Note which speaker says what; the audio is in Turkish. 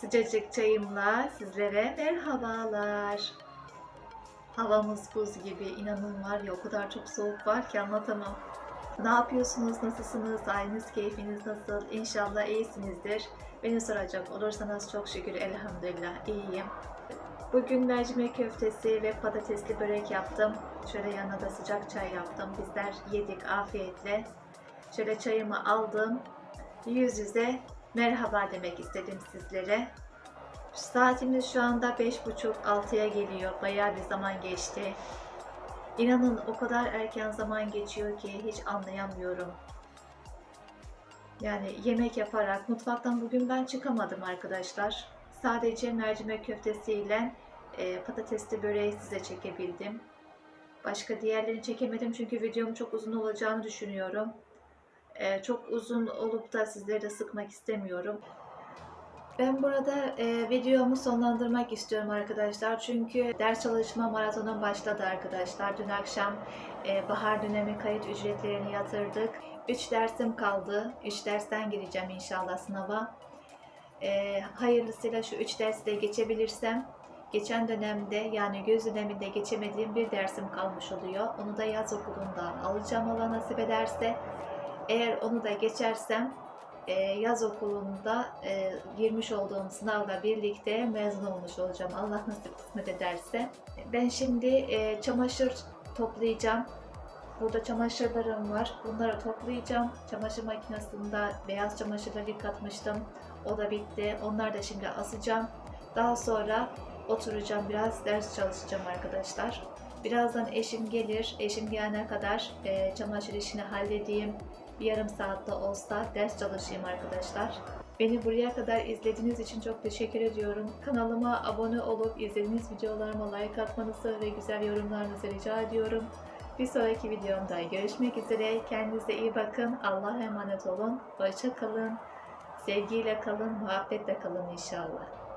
Speaker 1: Sıcacık çayımla sizlere merhabalar. Havamız buz gibi inanın var ya o kadar çok soğuk var ki anlatamam. Ne yapıyorsunuz, nasılsınız, haliniz, keyfiniz nasıl? İnşallah iyisinizdir. Beni soracak olursanız çok şükür elhamdülillah iyiyim. Bugün mercimek köftesi ve patatesli börek yaptım. Şöyle yanına da sıcak çay yaptım. Bizler yedik afiyetle. Şöyle çayımı aldım. Yüz yüze merhaba demek istedim sizlere. Saatimiz şu anda 5.30-6'ya geliyor. Bayağı bir zaman geçti. İnanın o kadar erken zaman geçiyor ki hiç anlayamıyorum. Yani yemek yaparak mutfaktan bugün ben çıkamadım arkadaşlar. Sadece mercimek köftesiyle e, patatesli böreği size çekebildim. Başka diğerlerini çekemedim çünkü videom çok uzun olacağını düşünüyorum. E, çok uzun olup da sizleri de sıkmak istemiyorum. Ben burada e, videomu sonlandırmak istiyorum arkadaşlar. Çünkü ders çalışma maratonum başladı arkadaşlar. Dün akşam e, bahar dönemi kayıt ücretlerini yatırdık. 3 dersim kaldı. 3 dersten gireceğim inşallah sınava. E, hayırlısıyla şu 3 dersi de geçebilirsem geçen dönemde yani göz döneminde geçemediğim bir dersim kalmış oluyor. Onu da yaz okulunda alacağım Allah nasip ederse. Eğer onu da geçersem e, yaz okulunda e, girmiş olduğum sınavla birlikte mezun olmuş olacağım. Allah nasip kısmet ederse. Ben şimdi e, çamaşır toplayacağım. Burada çamaşırlarım var. Bunları toplayacağım. Çamaşır makinesinde beyaz çamaşırları yıkatmıştım. O da bitti. Onları da şimdi asacağım. Daha sonra oturacağım. Biraz ders çalışacağım arkadaşlar. Birazdan eşim gelir. Eşim gelene kadar çamaşır işini halledeyim bir yarım saatte olsa ders çalışayım arkadaşlar. Beni buraya kadar izlediğiniz için çok teşekkür ediyorum. Kanalıma abone olup izlediğiniz videolarıma like atmanızı ve güzel yorumlarınızı rica ediyorum. Bir sonraki videomda görüşmek üzere. Kendinize iyi bakın. Allah'a emanet olun. Hoşça kalın. Sevgiyle kalın, muhabbetle kalın inşallah.